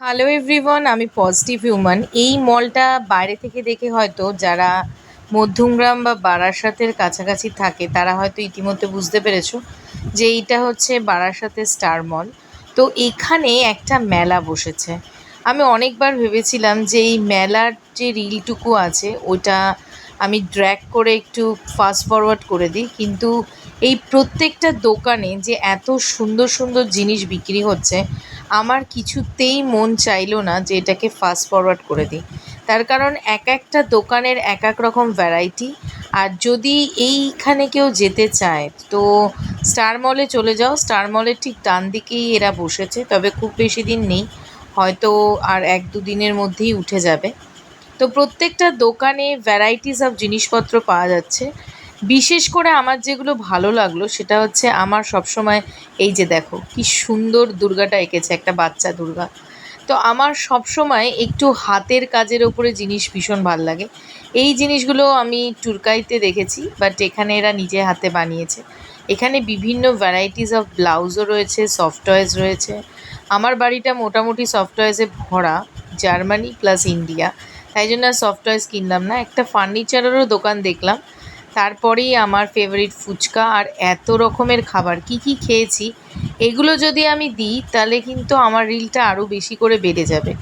Hello everyone আমি positive human এই মলটা বাইরে থেকে দেখে হয়তো যারা মধ্যমগ্রাম বা বারাসাতের কাছাকাছি থাকে, তারা হয়তো ইতিমধ্যে বুঝতে পেরেছ যে এইটা হচ্ছে বারাসাতের স্টার মল তো এখানে একটা মেলা বসেছে। আমি অনেকবার ভেবেছিলাম যে এই মেলার যে রিলটুকু আছে ওটা আমি ড্র্যাক করে একটু ফাস্ট ফরওয়ার্ড করে দিই। কিন্তু এই প্রত্যেকটা দোকানে যে এত সুন্দর সুন্দর জিনিস বিক্রি হচ্ছে আমার কিছুতেই মন চাইলো না যে এটাকে ফাস্ট ফরওয়ার্ড করে দিই। তার কারণ এক একটা দোকানের এক এক রকম ভ্যারাইটি আর যদি এইখানে কেউ যেতে চায়, তো স্টার মলে চলে যাও। স্টার মলের ঠিক ডান দিকেই এরা বসেছে, তবে খুব বেশি দিন নেই। হয়তো আর এক দু দিনের মধ্যেই উঠে যাবে। তো প্রত্যেকটা দোকানে ভ্যারাইটিস অফ জিনিসপত্র পাওয়া যাচ্ছে। বিশেষ করে আমার যেগুলো ভালো লাগল, সেটা হচ্ছে আমার সবসময় এই যে দেখো, কি সুন্দর দুর্গাটা এঁকেছে একটা বাচ্চা দুর্গা। তো আমার সবসময় একটু হাতের কাজের ওপরে জিনিস ভীষণ ভালো লাগে। এই জিনিসগুলো আমি টুরকাইতে দেখেছি বাট এখানে এরা নিজে হাতে বানিয়েছে। এখানে বিভিন্ন ভ্যারাইটিস অফ ব্লাউজও রয়েছে সফট রয়েছে। আমার বাড়িটা মোটামুটি সফট ভরা জার্মানি প্লাস ইন্ডিয়া তাই জন্য সফট টয়েস কিনলাম না। একটা ফার্নিচারেরও দোকান দেখলাম তারপরেই আমার ফেভারিট ফুচকা আর এত রকমের খাবার, কি কি খেয়েছি, এগুলো যদি আমি দিই, তাহলে কিন্তু আমার রিলটা আরও বেশি করে বেড়ে যাবে।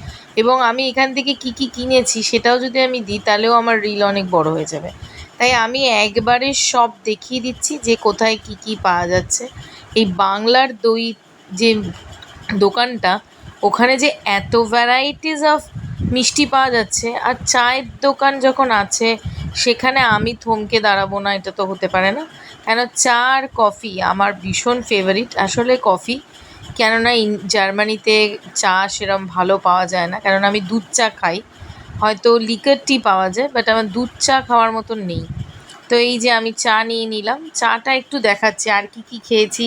এবং আমি এখান থেকে কি কি কিনেছি, সেটাও যদি আমি দিই, তাহলেও আমার রিল অনেক বড় হয়ে যাবে। তাই আমি একবারে সব দেখিয়ে দিচ্ছি যে কোথায় কি কি পাওয়া যাচ্ছে। এই বাংলার দই যে দোকানটা, ওখানে যে এত ভ্যারাইটিস অফ মিষ্টি পাওয়া যাচ্ছে, আর চায়ের দোকান যখন আছে সেখানে আমি থমকে দাঁড়াবো না, এটা তো হতে পারে না। কেন চা আর কফি, আমার ভীষণ ফেভারিট আসলে কফি, কেননা জার্মানিতে চা সেরম ভালো পাওয়া যায় না কেননা আমি দুধ চা খাই। হয়তো লিকার টি পাওয়া যায় বাট আমার দুধ চা খাওয়ার মতন নেই। তো এই যে আমি চা নিয়ে নিলাম, চাটা একটু দেখাচ্ছি, আর কি কি খেয়েছি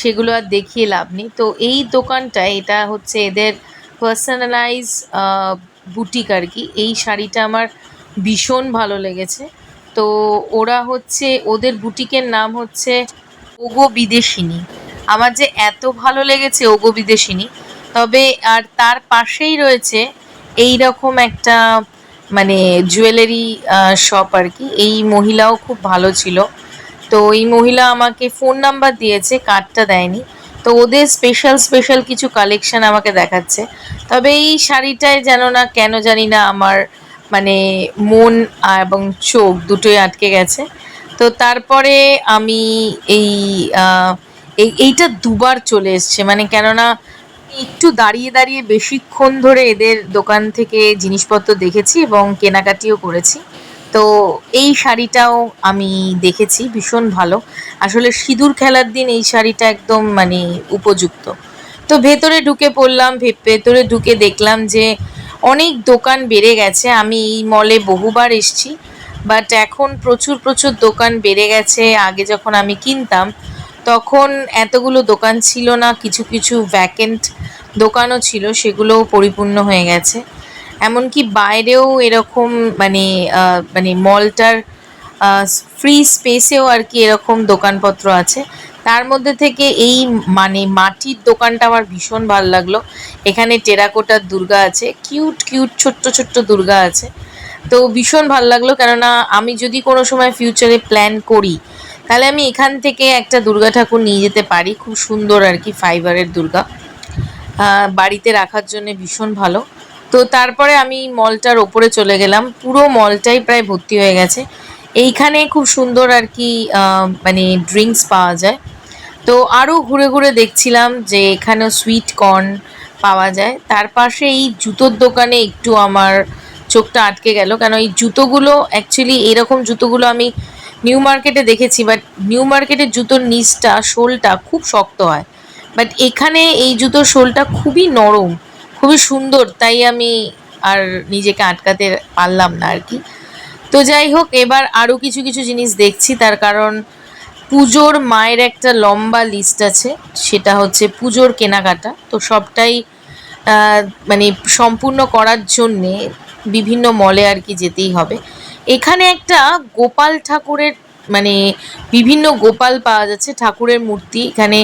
সেগুলো আর দেখিয়ে লাভ নেই। তো এই দোকানটায়, এটা হচ্ছে এদের পার্সোনালাইজ বুটিক আর কি। এই শাড়িটা আমার ভীষণ ভালো লেগেছে। তো ওরা হচ্ছে, ওদের বুটিকের নাম হচ্ছে ওগো বিদেশিনী। আমার যে এত ভালো লেগেছে ওগো বিদেশিনী, তবে আর তার পাশেই রয়েছে এই রকম একটা মানে জুয়েলারি শপ আর কি। এই মহিলাও খুব ভালো ছিল। তো এই মহিলা আমাকে ফোন নাম্বার দিয়েছে, কার্ডটা দেয়নি। তো ওদের স্পেশাল স্পেশাল কিছু কালেকশন আমাকে দেখাচ্ছে। তবে এই শাড়িটায় যেন না কেন জানি না আমার মানে মন এবং চোখ দুটোই আটকে গেছে। তো তারপরে আমি এই এই, এইটা দুবার চলে এসছে। মানে কেননা একটু দাঁড়িয়ে দাঁড়িয়ে বেশিক্ষণ ধরে এদের দোকান থেকে জিনিসপত্র দেখেছি এবং কেনাকাটিও করেছি। তো এই শাড়িটাও আমি দেখেছি, ভীষণ ভালো। আসলে সিঁদুর খেলার দিন এই শাড়িটা একদম মানে উপযুক্ত। তো ভেতরে ঢুকে পড়লাম ভেতরে ঢুকে দেখলাম যে অনেক দোকান বেড়ে গেছে। আমি এই মলে বহুবার এসছি বাট এখন প্রচুর প্রচুর দোকান বেড়ে গেছে। আগে যখন আমি কিনতাম, তখন এতগুলো দোকান ছিল না, কিছু কিছু ভ্যাকেন্ট দোকানও ছিল, সেগুলোও পরিপূর্ণ হয়ে গেছে। এমনকি বাইরেও এরকম মানে মানে মলটার ফ্রি স্পেসেও আর কি এরকম দোকানপত্র আছে। তার মধ্যে থেকে এই মানে মাটির দোকানটা আমার ভীষণ ভালো লাগল। এখানে টেরাকোটার দুর্গা আছে, কিউট কিউট ছোট্ট ছোট্ট দুর্গা আছে। তো ভীষণ ভালো লাগল কেননা আমি যদি কোনো সময় ফিউচারে প্ল্যান করি, তাহলে আমি এখান থেকে একটা দুর্গা ঠাকুর নিয়ে যেতে পারি, খুব সুন্দর আর কি ফাইবারের দুর্গা। বাড়িতে রাখার জন্য ভীষণ ভালো। তো তারপরে আমি মলটার ওপরে চলে গেলাম, পুরো মলটাই প্রায় ভর্তি হয়ে গেছে। এইখানে খুব সুন্দর আর কি মানে ড্রিঙ্কস পাওয়া যায়। তো আরও ঘুরে ঘুরে দেখছিলাম যে এখানেও সুইট কর্ন পাওয়া যায়। তার পাশে এই জুতোর দোকানে একটু আমার চোখটা আটকে গেল। কেন এই জুতোগুলো অ্যাকচুয়ালি এরকম জুতোগুলো আমি নিউ মার্কেটে দেখেছি বাট নিউ মার্কেটের জুতোর নিচটা শোলটা খুব শক্ত হয়। বাট এখানে এই জুতোর শোলটা খুবই নরম, খুবই সুন্দর, তাই আমি আর নিজেকে আটকাতে পারলাম না আর কি। তো যাই হোক, এবার আরও কিছু কিছু জিনিস দেখছি। তার কারণ পুজোর মায়ের একটা লম্বা লিস্ট আছে, সেটা হচ্ছে পুজোর কেনাকাটা। তো সবটাই মানে সম্পূর্ণ করার জন্যে বিভিন্ন মলে আর কি যেতেই হবে। এখানে একটা গোপাল ঠাকুরের মানে বিভিন্ন গোপাল পাওয়া যাচ্ছে, ঠাকুরের মূর্তি। এখানে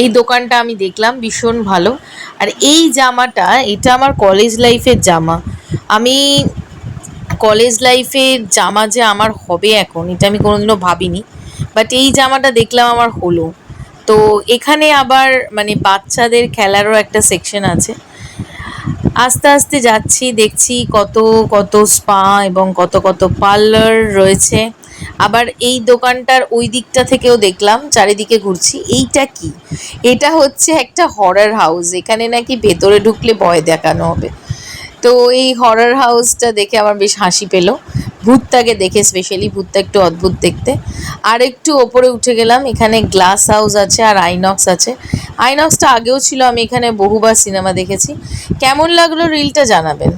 এই দোকানটা আমি দেখলাম, ভীষণ ভালো। আর এই জামাটা, এটা আমার কলেজ লাইফের জামা। আমি কলেজ লাইফের জামা যে আমার হবে এখন, এটা আমি কোনোদিনও ভাবিনি। বাট এই জামাটা দেখলাম আমার হলো। তো এখানে আবার মানে বাচ্চাদের খেলারও একটা সেকশন আছে। আস্তে আস্তে যাচ্ছি, দেখছি কত কত স্পা এবং কত কত পার্লার রয়েছে। আবার এই দোকানটার ওই দিকটা থেকেও দেখলাম, চারিদিকে ঘুরছি। এইটা কি? এটা হচ্ছে একটা হরার হাউস এখানে নাকি ভেতরে ঢুকলে ভয় দেখানো হবে। তো এই হরার হাউসটা দেখে আমার বেশ হাসি পেল। ভূতটাকে দেখে স্পেশালি ভূতটা একটু অদ্ভুত দেখতে। আর একটু ওপরে উঠে গেলাম, এখানে গ্লাস হাউস আছে আর আইনক্স আছে। আইনক্সটা আগেও ছিল, আমি এখানে বহুবার সিনেমা দেখেছি। কেমন লাগল রিলটা জানাবেন।